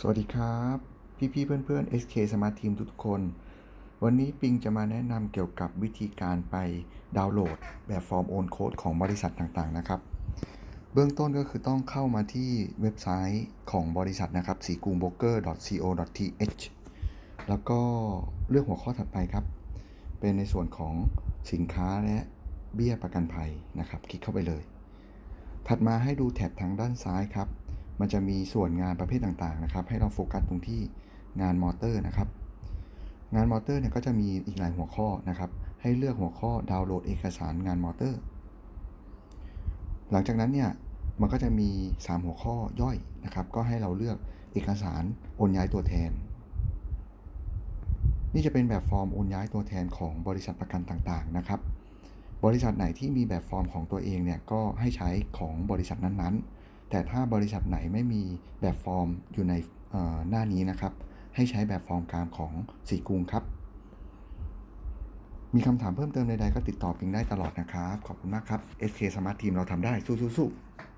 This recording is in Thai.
สวัสดีครับ พี่ๆเพื่อนๆ SK Smart Team ทุกคน วันนี้ปิงจะมาแนะนำเกี่ยวกับวิธีการไปดาวน์โหลดแบบฟอร์มโอนโค้ดของบริษัทต่างๆนะครับ เบื้องต้นก็คือต้องเข้ามาที่เว็บไซต์ของบริษัทนะครับ s e g u n g b r o k e r co th แล้วก็เลือกหัวข้อถัดไปครับ เป็นในส่วนของสินค้าและเบี้ยประกันภัยนะครับ คลิกเข้าไปเลย ถัดมาให้ดูแท็บทางด้านซ้ายครับ มันจะมีส่วนงานประเภทต่างๆนะครับ ให้เราโฟกัสตรงที่งานมอเตอร์นะครับ งานมอเตอร์เนี่ยก็จะมีอีกหลายหัวข้อนะครับ ให้เลือกหัวข้อดาวน์โหลดเอกสารงานมอเตอร์ หลังจากนั้นเนี่ยมันก็จะมี 3 หัวข้อย่อยนะครับ ก็ให้เราเลือกเอกสารโอนย้ายตัวแทน นี่จะเป็นแบบฟอร์มโอนย้ายตัวแทนของบริษัทประกันต่างๆนะครับ บริษัทไหนที่มีแบบฟอร์มของตัวเองเนี่ยก็ให้ใช้ของบริษัทนั้นๆ แต่ถ้าบริษัทไหนไม่มีแบบฟอร์มอยู่ในหน้านี้นะครับ ให้ใช้แบบฟอร์มกลางของสีกรุงครับ มีคำถามเพิ่มเติมใดๆก็ติดต่อกิงได้ตลอดนะครับ ขอบคุณมากครับ SK Smart Team เราทำได้สู้ๆ